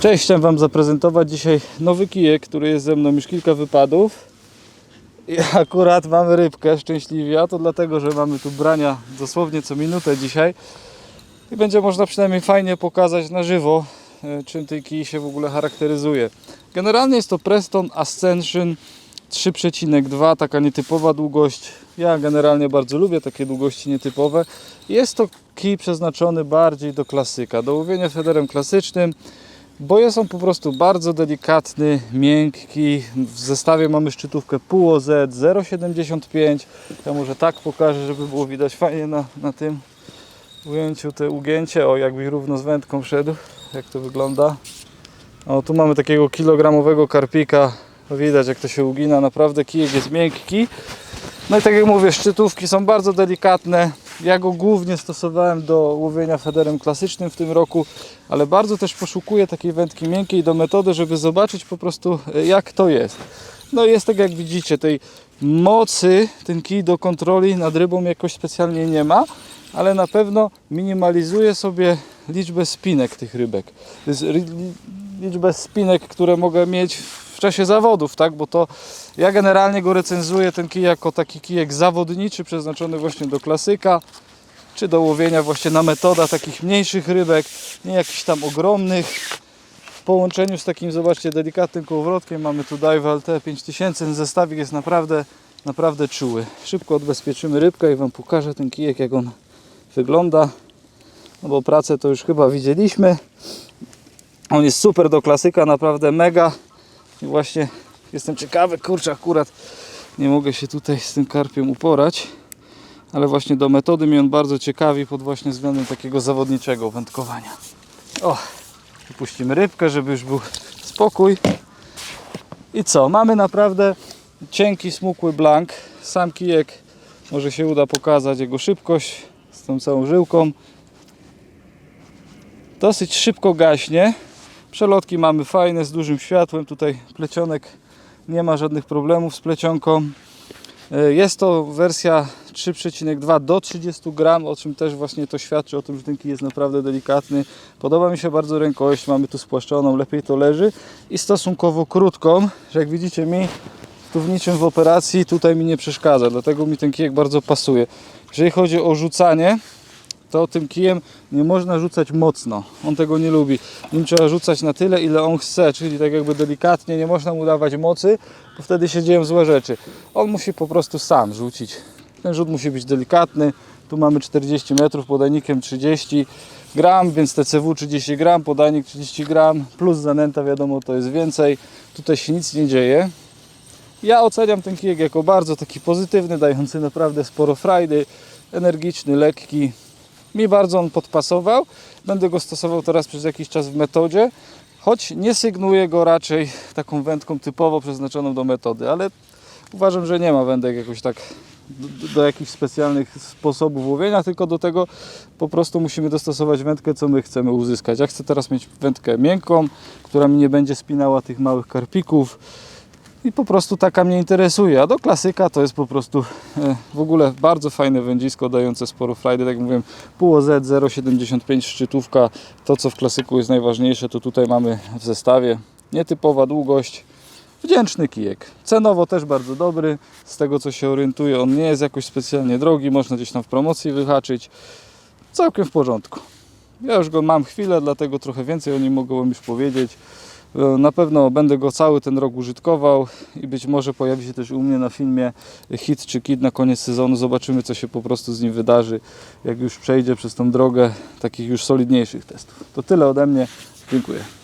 Cześć, chciałem Wam zaprezentować dzisiaj nowy kijek, który jest ze mną już kilka wypadów. I akurat mamy rybkę szczęśliwie, a to dlatego, że mamy tu brania dosłownie co minutę dzisiaj. I będzie można przynajmniej fajnie pokazać na żywo, e, czym ten kij się w ogóle charakteryzuje. Generalnie jest to Preston Ascension 3,2, taka nietypowa długość. Ja generalnie bardzo lubię takie długości nietypowe. Jest to kij przeznaczony bardziej do klasyka, do łowienia federem klasycznym, bo jest on po prostu bardzo delikatny, miękki. W zestawie mamy szczytówkę pół OZ 0,75. Ja może tak pokażę, żeby było widać fajnie na, na tym ujęciu te ugięcie. O, jakbyś równo z wędką szedł, jak to wygląda. O, tu mamy takiego kilogramowego karpika. Widać jak to się ugina, naprawdę kijek jest miękki. No i tak jak mówię, szczytówki są bardzo delikatne. Ja go głównie stosowałem do łowienia federem klasycznym w tym roku, ale bardzo też poszukuję takiej wędki miękkiej do metody, żeby zobaczyć po prostu e, jak to jest. No jest tak jak widzicie, tej mocy ten kij do kontroli nad rybą jakoś specjalnie nie ma, ale na pewno minimalizuje sobie liczbę spinek tych rybek. Liczbę spinek, które mogę mieć czasie zawodów, tak? Bo to ja generalnie go recenzuję ten kij jako taki kijek zawodniczy, przeznaczony właśnie do klasyka, czy do łowienia właśnie na metoda takich mniejszych rybek, nie jakichś tam ogromnych. W połączeniu z takim, zobaczcie, delikatnym kołowrotkiem mamy tu Dive LT 5000, ten zestawik jest naprawdę, naprawdę czuły. Szybko odbezpieczymy rybkę i Wam pokażę ten kijek, jak on wygląda. No bo pracę to już chyba widzieliśmy. On jest super do klasyka, naprawdę mega. I właśnie jestem ciekawy, kurczę, akurat nie mogę się tutaj z tym karpiem uporać. Ale właśnie do metody mnie on bardzo ciekawi pod właśnie względem takiego zawodniczego wędkowania. O, wypuścimy rybkę, żeby już był spokój. I co? Mamy naprawdę cienki, smukły blank. Sam kijek, może się uda pokazać jego szybkość z tą całą żyłką. Dosyć szybko gaśnie. Przelotki mamy fajne, z dużym światłem. Tutaj plecionek nie ma żadnych problemów z plecionką. E, Jest to wersja 3,2 do 30 gram, o czym też właśnie to świadczy o tym, że ten kij jest naprawdę delikatny. Podoba mi się bardzo rękojeść, mamy tu spłaszczoną, lepiej to leży i stosunkowo krótką, że jak widzicie mi tu w niczym w operacji tutaj mi nie przeszkadza, dlatego mi ten kijek bardzo pasuje. Jeżeli chodzi o rzucanie, to tym kijem nie można rzucać mocno. On tego nie lubi. Nim trzeba rzucać na tyle, ile on chce, czyli tak jakby delikatnie, nie można mu dawać mocy, bo wtedy się dzieją złe rzeczy. On musi po prostu sam rzucić. Ten rzut musi być delikatny. Tu mamy 40 metrów, podajnikiem 30 gram, więc TCW 30 gram, podajnik 30 gram, plus zanęta wiadomo to jest więcej. Tutaj się nic nie dzieje. Ja oceniam ten kijek jako bardzo taki pozytywny, dający naprawdę sporo frajdy, energiczny, lekki. Mi bardzo on podpasował. Będę go stosował teraz przez jakiś czas w metodzie, choć nie sygnuję go raczej taką wędką typowo przeznaczoną do metody, ale uważam, że nie ma wędek jakoś tak do, do jakichś specjalnych sposobów łowienia, tylko do tego po prostu musimy dostosować wędkę, co my chcemy uzyskać. Ja chcę teraz mieć wędkę miękką, która mi nie będzie spinała tych małych karpików i po prostu taka mnie interesuje. A do klasyka to jest po prostu e, w ogóle bardzo fajne wędzisko dające sporo frajdy. Tak jak mówiłem, pół OZ 0,75 szczytówka. To co w klasyku jest najważniejsze, to tutaj mamy w zestawie. Nietypowa długość. Wdzięczny kijek. Cenowo też bardzo dobry. Z tego co się orientuję, on nie jest jakoś specjalnie drogi. Można gdzieś tam w promocji wyhaczyć. Całkiem w porządku. Ja już go mam chwilę, dlatego trochę więcej o nim mogę Wam już powiedzieć. E, Na pewno będę go cały ten rok użytkował i być może pojawi się też u mnie na filmie hit czy kit na koniec sezonu. Zobaczymy, co się po prostu z nim wydarzy, jak już przejdzie przez tą drogę takich już solidniejszych testów. To tyle ode mnie. Dziękuję.